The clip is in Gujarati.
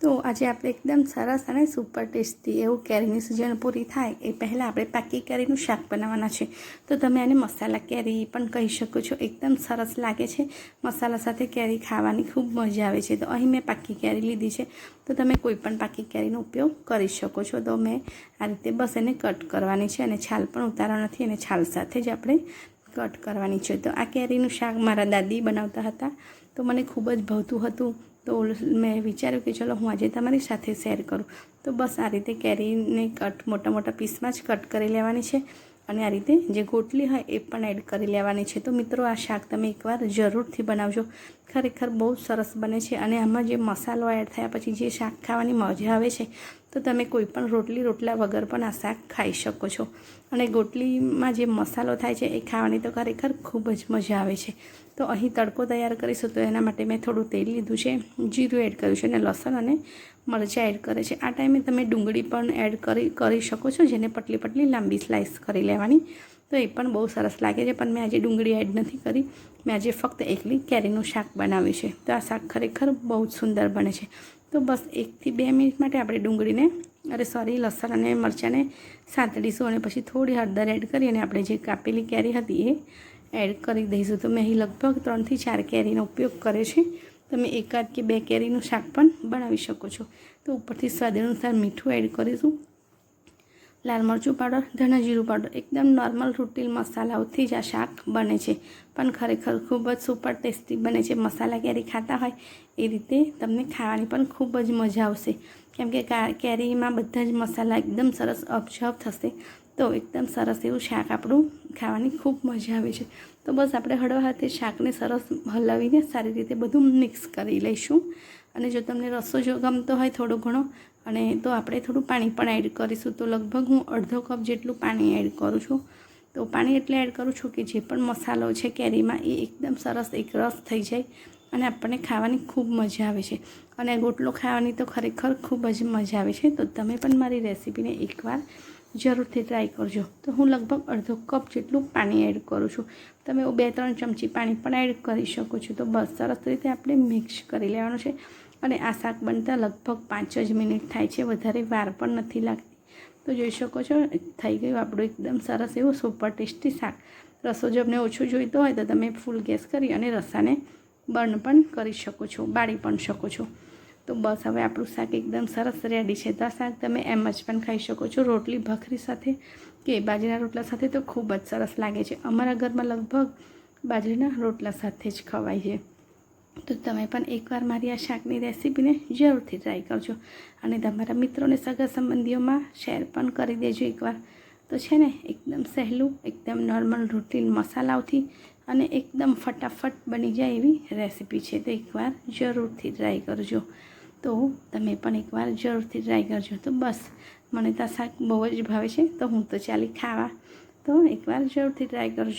તો આજે આપણે એકદમ સરસ અને સુપર ટેસ્ટી એવું કેરીની સિઝન પૂરી થાય એ પહેલાં આપણે પાકી કેરીનું શાક બનાવવાના છે. તો તમે આને મસાલા કેરી પણ કહી શકો છો. એકદમ સરસ લાગે છે. મસાલા સાથે કેરી ખાવાની ખૂબ મજા આવે છે. તો અહીં મેં પાકી કેરી લીધી છે. તો તમે કોઈ પણ પાકી કેરીનો ઉપયોગ કરી શકો છો. તો મેં આ રીતે બસ એને કટ કરવાની છે અને છાલ પણ ઉતારવા નથી. અને છાલ સાથે જ આપણે કટ કરવાની છે. તો આ કેરીનું શાક મારા દાદી બનાવતા હતા. તો મને ખૂબ જ ભાવતું હતું. તો મેં વિચાર્યું કે ચલો હું આજે તમારી સાથે શેર કરું. તો બસ આ રીતે કેરીને કટ મોટા મોટા પીસમાં જ કટ કરી લેવાની છે. અને આ રીતે જે ગોટલી હોય એ પણ એડ કરી લેવાની છે. તો મિત્રો, આ શાક તમે એકવાર જરૂરથી બનાવજો. ખરેખર બહુ સરસ બને છે. અને આમાં જે મસાલો એડ થયા પછી જે શાક ખાવાની મજા આવે છે તો તમે કોઈ પણ રોટલી, રોટલા વગર પણ આ શાક ખાઈ શકો છો. અને ગોટલીમાં જે મસાલો થાય છે, એ ખાવાની તો ખરેખર ખૂબ જ મજા આવે છે. તો અહીં તડકો તૈયાર કરીશું, તો એના માટે મેં થોડું તેલ લીધું છે, જીરું એડ કર્યું છે અને લસણ અને મરચાં એડ કરે છે. આ ટાઈમે તમે ડુંગળી પણ એડ કરી કરી શકો છો, જેને પટલી પટલી લાંબી સ્લાઇસ કરી લેવાની. તો એ પણ બહુ સરસ લાગે છે, પણ મેં આજે ડુંગળી એડ નથી કરી. મેં આજે ફક્ત એકલી કેરીનું શાક બનાવ્યું છે. તો આ શાક ખરેખર બહુ જ સુંદર બને છે. તો બસ એકથી બે મિનિટ માટે આપણે ડુંગળીને, અરે સોરી લસણ અને મરચાંને સાંતળીશું અને પછી થોડી હળદર એડ કરી અને આપણે જે કાપેલી કેરી હતી એ એડ કરી દઈશું. તો મેં અહીં લગભગ ત્રણથી ચાર કેરીનો ઉપયોગ કર્યો છે. તમે એકાદ કે બે કેરીનું શાક પણ બનાવી શકો છો. તો ઉપરથી સ્વાદ અનુસાર મીઠું એડ કરીશું. લાલ મરચું પાવડર, ધણા જીરું પાવડર. એકદમ નોર્મલ રૂટીન મસાલાઓથી જ આ શાક બને છે. પણ ખરેખર ખૂબ જ સુપર ટેસ્ટી બને છે. મસાલા કેરી ખાતા હોય એ રીતે તમને ખાવાની પણ ખૂબ જ મજા આવશે. કેમ કે કેરીમાં બધા જ મસાલા એકદમ સરસ અબઝર્વ થશે તો એકદમ સરસ એવું શાક આપણું ખાવાની ખૂબ મજા આવે છે. તો બસ આપણે હળવા હાથે શાકને સરસ હલાવીને સારી રીતે બધું મિક્સ કરી લઈશું. અને જો તમને રસો જો ગમતો હોય થોડો ઘણો, અને તો આપણે થોડું પાણી પણ એડ કરીશું. તો લગભગ હું અડધો કપ જેટલું પાણી એડ કરું છું. તો પાણી એટલે એડ કરું છું કે જે પણ મસાલો છે કેરીમાં, એ એકદમ સરસ એક રસ થઈ જાય અને આપણને ખાવાની ખૂબ મજા આવે છે. અને ગોટલો ખાવાની તો ખરેખર ખૂબ જ મજા આવે છે. તો તમે પણ મારી રેસીપીને એકવાર જરૂરથી ટ્રાય કરજો. તો હું લગભગ અડધો કપ જેટલું પાણી એડ કરું છું. તમે બે ત્રણ ચમચી પાણી પણ એડ કરી શકો છો. તો બસ, સરસ રીતે આપણે મિક્સ કરી લેવાનું છે. અને આ શાક બનતા લગભગ પાંચ જ મિનિટ થાય છે. વધારે વાર પણ નથી લાગતી. તો જોઈ શકો છો, થઈ ગયું આપણું એકદમ સરસ એવું સુપર ટેસ્ટી શાક. રસો જો અમને ઓછું જોઈતો હોય તો તમે ફૂલ ગેસ કરી અને રસાને બર્ન પણ કરી શકો છો, બાળી પણ શકો છો. તો બસ હવે આપણું શાક એકદમ સરસ રેડી છે. તો શાક તમે એમ જ પણ ખાઈ શકો છો. રોટલી, ભખરી સાથે કે બાજરીના રોટલા સાથે તો ખૂબ જ સરસ લાગે છે. અમારા ઘરમાં લગભગ બાજરીના રોટલા સાથે જ ખવાય છે. તો તમે પણ એકવાર મારી આ શાકની રેસીપીને જરૂરથી ટ્રાય કરજો અને તમારા મિત્રોને સગા સંબંધીઓમાં શેર પણ કરી દેજો એકવાર. તો છે ને, એકદમ સહેલું, એકદમ નોર્મલ રૂટીન મસાલાઓથી અને એકદમ ફટાફટ બની જાય એવી રેસીપી છે. તો એકવાર જરૂરથી ટ્રાય કરજો. તો તમે પણ એકવાર જરૂરથી ટ્રાય કરજો. તો બસ, મને તો શાક બહુ જ ભાવે છે, તો હું તો ચાલી ખાવા. તો એકવાર જરૂરથી ટ્રાય કરજો.